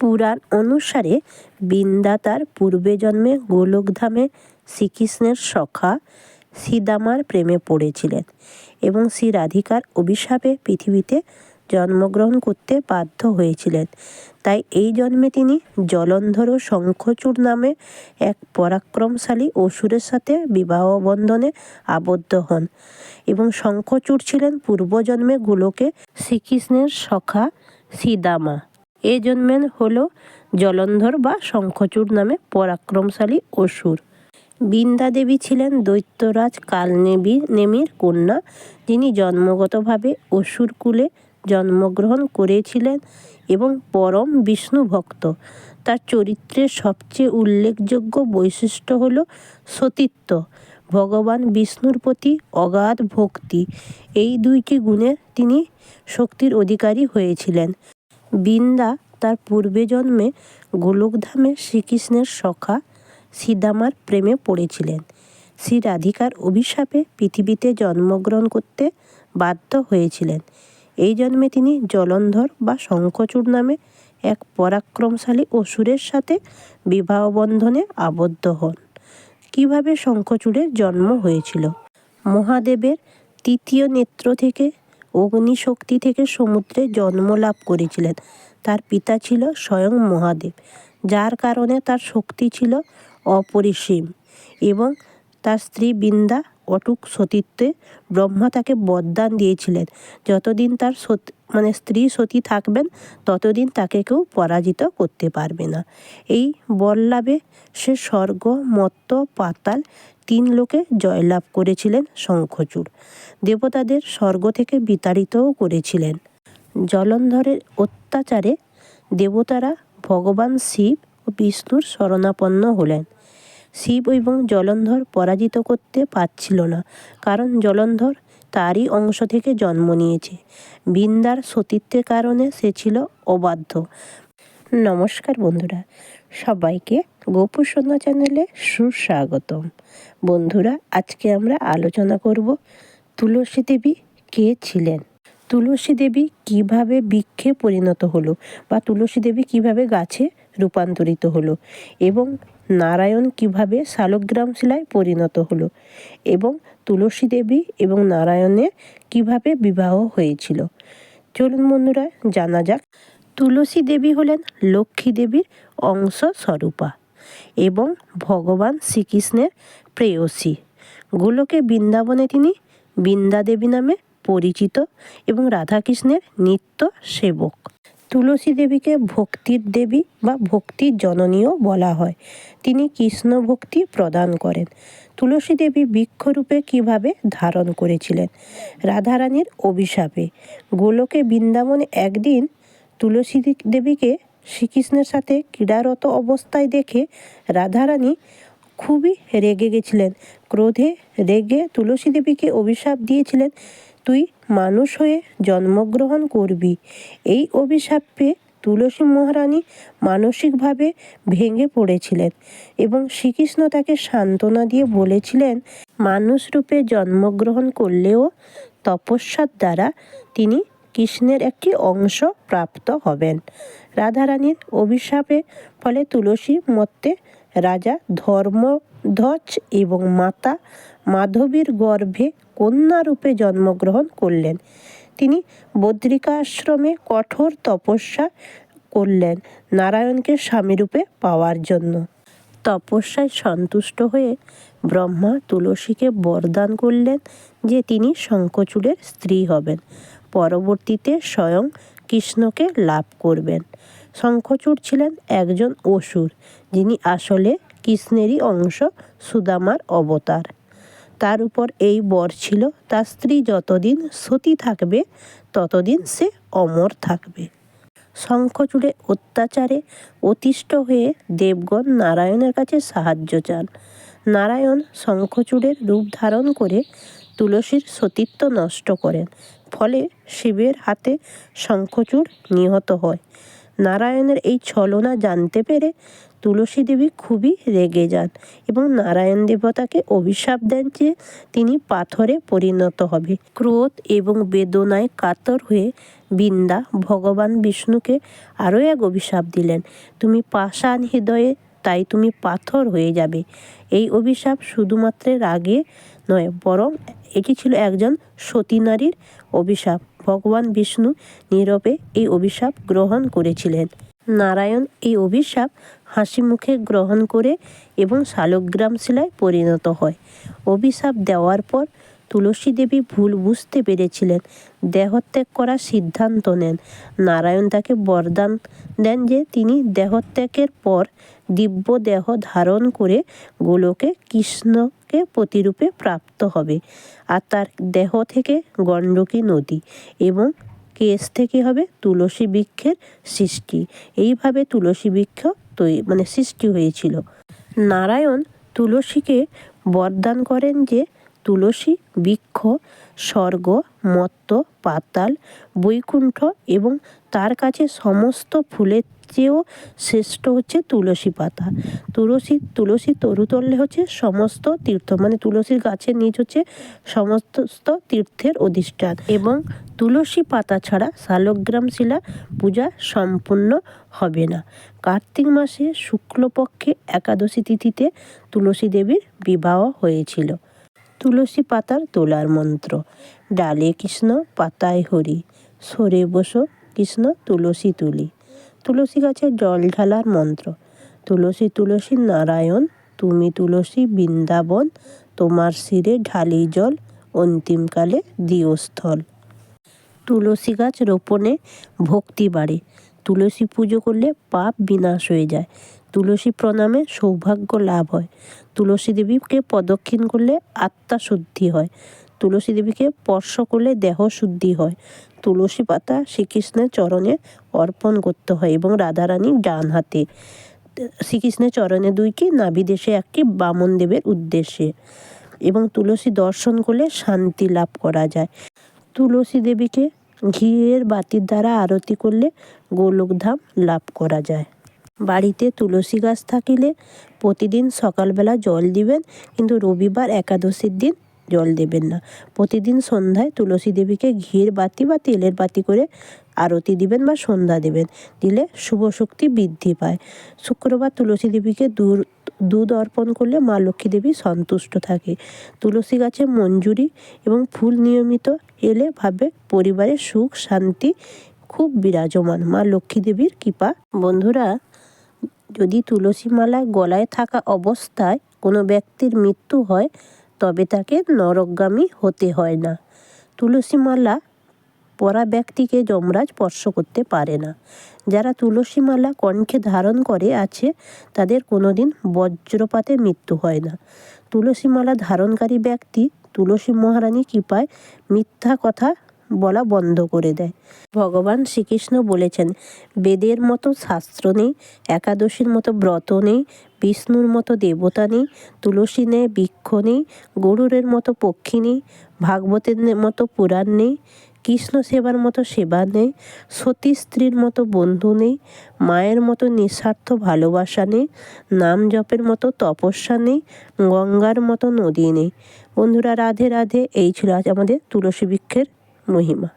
পুরাণ অনুসারে বৃন্দা তার পূর্বে জন্মে গোলকধামে শ্রীকৃষ্ণের সখা শ্রীদামার প্রেমে পড়েছিলেন এবং শ্রী রাধিকার অভিশাপে পৃথিবীতে জন্মগ্রহণ করতে বাধ্য হয়েছিলেন। তাই এই জন্মে তিনি জলন্ধর ও শঙ্খচূড় নামে এক পরাক্রমশালী অসুরের সাথে বিবাহ বন্ধনে আবদ্ধ হন এবং শঙ্খচূড় ছিলেন পূর্বজন্মে গোলকে শ্রীকৃষ্ণের সখা শ্রীদামা এ জন্মেন হল জলন্ধর বা শঙ্খচূড় নামে পরাক্রমশালী অসুর। বৃন্দা দেবী ছিলেন দৈত্যরাজ কালনেবী নেমির কন্যা, যিনি জন্মগতভাবে অসুর কুলে জন্মগ্রহণ করেছিলেন এবং পরম বিষ্ণু ভক্ত। তার চরিত্রের সবচেয়ে উল্লেখযোগ্য বৈশিষ্ট্য হল সতীত্ব। ভগবান বিষ্ণুর প্রতি অগাধ ভক্তি। এই দুইটি গুণে তিনি শক্তির অধিকারী হয়েছিলেন। বৃন্দা তার পূর্বে জন্মে গোলকধামে শ্রীকৃষ্ণের সখা শ্রীদামার প্রেমে পড়েছিলেন। শ্রী রাধিকার অভিশাপে পৃথিবীতে জন্মগ্রহণ করতে বাধ্য হয়েছিলেন। এই জন্মে তিনি জলন্ধর বা শঙ্খচূড় নামে এক পরাক্রমশালী অসুরের সাথে বিবাহ বন্ধনে আবদ্ধ হন। কীভাবে শঙ্খচূড়ের জন্ম হয়েছিল? মহাদেবের তৃতীয় নেত্র থেকে অগ্নিশক্তি থেকে সমুদ্রে জন্ম লাভ করেছিলেন। তার পিতা ছিল স্বয়ং মহাদেব, যার কারণে তার শক্তি ছিল অপরিসীম এবং তার স্ত্রী বৃন্দা অটুক সতীত্বে ব্রহ্মা তাকে বরদান দিয়েছিলেন। যতদিন তার সতী মানে স্ত্রী সতী থাকবেন, ততদিন তাকে কেউ পরাজিত করতে পারবে না। এই বর লাভে সে স্বর্গ, মত্ত, পাতাল তিন লোকে জয়লাভ করেছিলেন শঙ্খচূড়। দেবতাদের স্বর্গ থেকে বিতাড়িতও করেছিলেন। জলন্ধরের অত্যাচারে দেবতারা ভগবান শিব ও বিষ্ণুর শরণাপন্ন হলেন। শিব এবং জলন্ধর পরাজিত করতে পারছিল না। কারণ জলন্ধর তারই অংশ থেকে জন্ম নিয়েছে। বিন্দার সতীত্বের কারণে সে ছিল অবাধ্য। নমস্কার বন্ধুরা, সবাইকে গোপুসন্না চ্যানেলে সুস্বাগতম। বন্ধুরা, আজকে আমরা আলোচনা করব তুলসী দেবী কে ছিলেন? তুলসী দেবী কীভাবে বৃক্ষে পরিণত হলো বা তুলসী দেবী কীভাবে গাছে রূপান্তরিত হলো এবং নারায়ণ কীভাবে শালগ্রাম শিলায় পরিণত হলো এবং তুলসী দেবী এবং নারায়ণের কীভাবে বিবাহ হয়েছিল। চলুন বন্ধুরা, জানা যাক। তুলসী দেবী হলেন লক্ষ্মী দেবীর অংশ স্বরূপা এবং ভগবান শ্রীকৃষ্ণের প্রেয়সী। গোলকে বৃন্দাবনে তিনি বৃন্দা দেবী নামে পরিচিত এবং রাধাকৃষ্ণের নিত্য সেবক। তুলসী দেবীকে ভক্তির দেবী বা ভক্তির জননীও বলা হয়। তিনি কৃষ্ণ ভক্তি প্রদান করেন। তুলসী দেবী বৃক্ষরূপে কীভাবে ধারণ করেছিলেন? রাধারানীর অভিশাপে। গোলকে বৃন্দাবনে একদিন তুলসী দেবীকে শ্রীকৃষ্ণের সাথে ক্রীড়ারত অবস্থায় দেখে রাধারানী খুবই রেগে গেছিলেন। ক্রোধে রেগে তুলসী দেবীকে অভিশাপ দিয়েছিলেন। তুই মানুষ হয়ে জন্মগ্রহণ করবি। এই অভিশাপ পেয়ে তুলসী মহারানী মানসিকভাবে ভেঙে পড়েছিলেন এবং শ্রীকৃষ্ণ তাকে সান্ত্বনা দিয়ে বলেছিলেন, মানুষ রূপে জন্মগ্রহণ করলেও তপস্যার দ্বারা তিনি কৃষ্ণের একটি অংশ প্রাপ্ত হবেন। রাধারানীর অভিশাপে ফলে তুলসী মত্তে রাজা ধর্মধ্বজ এবং মাতা মাধবীর গর্ভে কন্যা রূপে জন্মগ্রহণ করলেন। তিনি বদ্রিকা আশ্রমে কঠোর তপস্যা করলেন নারায়ণকে স্বামীরূপে পাওয়ার জন্য। তপস্যায় সন্তুষ্ট হয়ে ব্রহ্মা তুলসীকে বরদান করলেন যে তিনি শঙ্খচূড়ের স্ত্রী হবেন। পরবর্তীতে স্বয়ং কৃষ্ণকে লাভ করবেন। শঙ্খচূড় ছিলেন একজন অসুর, যিনি আসলে কৃষ্ণেরই অংশ সুদামার অবতার। তার উপর এই বর ছিল, তার স্ত্রী যতদিন সতী থাকবে, ততদিন সে অমর থাকবে। শঙ্খচূড়ে অত্যাচারে অতিষ্ঠ হয়ে দেবগণ নারায়ণের কাছে সাহায্য চান। নারায়ণ শঙ্খচূড়ের রূপ ধারণ করে তুলসীর সতীত্ব নষ্ট করেন, ফলে শিবের হাতে শঙ্খচূড় নিহত হয়। নারায়ণের এই ছলনা জানতে পেরে তুলসী দেবী খুবই রেগে যান এবং নারায়ণ দেবতাকে অভিশাপ দেন যে তিনি পাথরে পরিণত হবে। ক্রোধ এবং বেদনায় কাতর হয়ে বৃন্দা ভগবান বিষ্ণুকে আরও এক অভিশাপ দিলেন। তুমি পাষাণ হৃদয়ে, তাই তুমি পাথর হয়ে যাবে। এই অভিশাপ শুধুমাত্র রাগে নয়, বরং এটি ছিল একজন সতী নারীর অভিশাপ। ভগবান বিষ্ণু নীরবে এই অভিশাপ গ্রহণ করেছিলেন। নারায়ণ এই অভিশাপ হাসি মুখে গ্রহণ করে এবং শালগ্রাম শিলায় পরিণত হয়। অভিশাপ দেওয়ার পর তুলসী দেবী ভুল বুঝতে পেরেছিলেন, দেহত্যাগ করার সিদ্ধান্ত নেন। নারায়ণ তাকে বরদান দেন যে তিনি দেহত্যাগের পর দিব্য দেহ ধারণ করে গোলকে কৃষ্ণকে প্রতিরূপে প্রাপ্ত হবে। আর তার দেহ থেকে গণ্ডকী নদী এবং কেশ থেকে হবে তুলসী বৃক্ষের সৃষ্টি। এইভাবে তুলসী বৃক্ষ তৈরি মানে সৃষ্টি হয়েছিল। নারায়ণ তুলসীকে বরদান করেন যে তুলসী, বৃক্ষ, স্বর্গ, মত্ত, পাতাল, বৈকুণ্ঠ এবং তার কাছে সমস্ত ফুলের চেয়েও শ্রেষ্ঠ হচ্ছে তুলসী পাতা। তুলসী তুলসী তরুতল্যে হচ্ছে সমস্ত তীর্থ মানে তুলসীর গাছের নিচ হচ্ছে সমস্ত তীর্থের অধিষ্ঠান এবং তুলসী পাতা ছাড়া শালগ্রাম শিলা পূজা সম্পূর্ণ হবে না। কার্তিক মাসে শুক্লপক্ষে একাদশী তিথিতে তুলসী দেবীর বিবাহ হয়েছিল। তুলসী পাতার তোলার মন্ত্র। ডালে কৃষ্ণ, পাতায় হরি। সরে বসো, কৃষ্ণ, তুলসী তুলি। তুলসী গাছে জল ঢালার মন্ত্র। তুলসী তুলসী নারায়ণ, তুমি তুলসী বৃন্দাবন, তোমার শিরে ঢালি জল অন্তিমকালে দিও স্থল। তুলসী গাছ রোপণে ভক্তি বাড়ে। তুলসী পুজো করলে পাপ বিনাশ হয়ে যায়। তুলসী প্রণামে সৌভাগ্য লাভ হয়। তুলসী দেবীকে প্রদক্ষিণ করলে আত্মা শুদ্ধি হয়। তুলসী দেবীকে স্পর্শ করলে দেহ শুদ্ধি হয়। তুলসী পাতা শ্রীকৃষ্ণের চরণে অর্পণ করতে হয় এবং রাধারানীর ডান হাতে। শ্রীকৃষ্ণের চরণে দুইটি নাভিদেশে একটি বামন দেবের উদ্দেশ্যে। এবং তুলসী দর্শন করলে শান্তি লাভ করা যায়। তুলসী দেবীকে ঘিয়ের বাতির দ্বারা আরতি করলে গোলকধাম লাভ করা যায়। বাড়িতে তুলসী গাছ থাকিলে প্রতিদিন সকালবেলা জল দিবেন, কিন্তু রবিবার একাদশীর দিন জল দেবেন না। প্রতিদিন সন্ধ্যায় তুলসী দেবীকে ঘিয়ের বাতি বা তেলের বাতি করে আরতি দিবেন বা সন্ধ্যা দেবেন, দিলে শুভ শক্তি বৃদ্ধি পায়। শুক্রবার তুলসী দেবীকে দূর, দুধ অর্পণ করলে মা লক্ষ্মী দেবী সন্তুষ্ট থাকে। তুলসী গাছে মঞ্জুরি এবং ফুল নিয়মিত এলে ভাবে পরিবারে সুখ, শান্তি খুব বিরাজমান। মা লক্ষ্মী দেবীর কৃপা। বন্ধুরা যদি তুলসী মালা গলায় থাকা অবস্থায় কোনো ব্যক্তির মৃত্যু হয়, তবে তাকে নরকগামী হতে হয় না। তুলসী মালা পরা ব্যক্তিকে যমরাজ স্পর্শ করতে পারে না। যারা তুলসী মালা কণ্ঠে ধারণ করে আছে, তাদের কোনোদিন বজ্রপাতে মৃত্যু হয় না। তুলসী মালা ধারণকারী ব্যক্তি তুলসী মহারানী কৃপায় মিথ্যা কথা বলা বন্ধ করে দেয়। ভগবান শ্রীকৃষ্ণ বলেছেন, বেদের মতো শাস্ত্র নেই, একাদশীর মতো ব্রত নেই, বিষ্ণুর মতো দেবতা নেই, তুলসী নেই, বৃক্ষ নেই গরুরের মতো পক্ষী নেই, ভাগবতের মতো পুরাণ নেই, কৃষ্ণ সেবার মতো সেবা নেই, সতী স্ত্রীর মতো বন্ধু নেই, মায়ের মতো নিঃস্বার্থ ভালোবাসা নেই, নাম জপের মতো তপস্যা নেই, গঙ্গার মতো নদী নেই। বন্ধুরা, রাধে রাধে, এই ছিল আজ আমাদের তুলসী বৃক্ষের মহিমা।